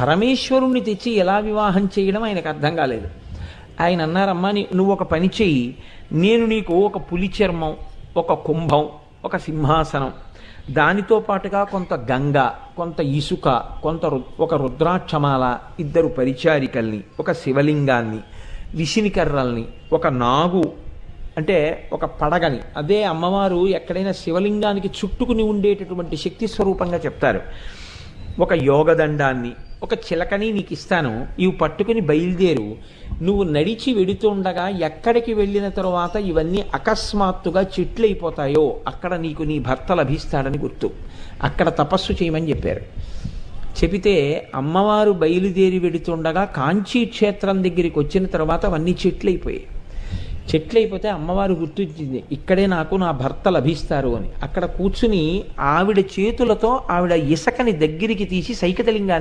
పరమేశ్వరుణ్ణి తెచ్చి ఎలా వివాహం చేయడం ఆయనకు అర్థం కాలేదు. ఆయన అన్నారమ్మా నీ- నువ్వు ఒక పని చెయ్యి. నేను నీకు ఒక పులి చర్మం ఒక కుంభం ఒక సింహాసనం. దానితో పాటుగా కొంత గంగ కొంత ఇసుక కొంత రు- ఒక రుద్రాక్షమాల ఇద్దరు పరిచారికల్ని ఒక శివలింగాన్ని విసినికర్రల్ని ఒక నాగు అంటే ఒక పడగని. అదే అమ్మవారు ఎక్కడైనా శివలింగానికి చుట్టుకుని ఉండేటటువంటి శక్తి స్వరూపంగా చెప్తారు. ఒక యోగదండాన్ని ఒక చిలకని నీకు ఇస్తాను ఇవి పట్టుకుని బయలుదేరు. నువ్వు నడిచి వెడుతుండగా ఎక్కడికి వెళ్ళిన తరువాత ఇవన్నీ అకస్మాత్తుగా చెట్లు అయిపోతాయో అక్కడ నీకు నీ భర్త లభిస్తాడని గుర్తు. అక్కడ తపస్సు చేయమని చెప్పారు. చెబితే అమ్మవారు బయలుదేరి వెడుతుండగా కాంచీ క్షేత్రం దగ్గరికి వచ్చిన తర్వాత అవన్నీ చెట్లు అయిపోయాయి చెట్లు అయిపోతే అమ్మవారు గుర్తించింది ఇక్కడే నాకు నా భర్త లభిస్తారు అని. అక్కడ కూర్చుని ఆవిడ చేతులతో ఆవిడ ఇసకని దగ్గరికి తీసి సైకతలింగాన్ని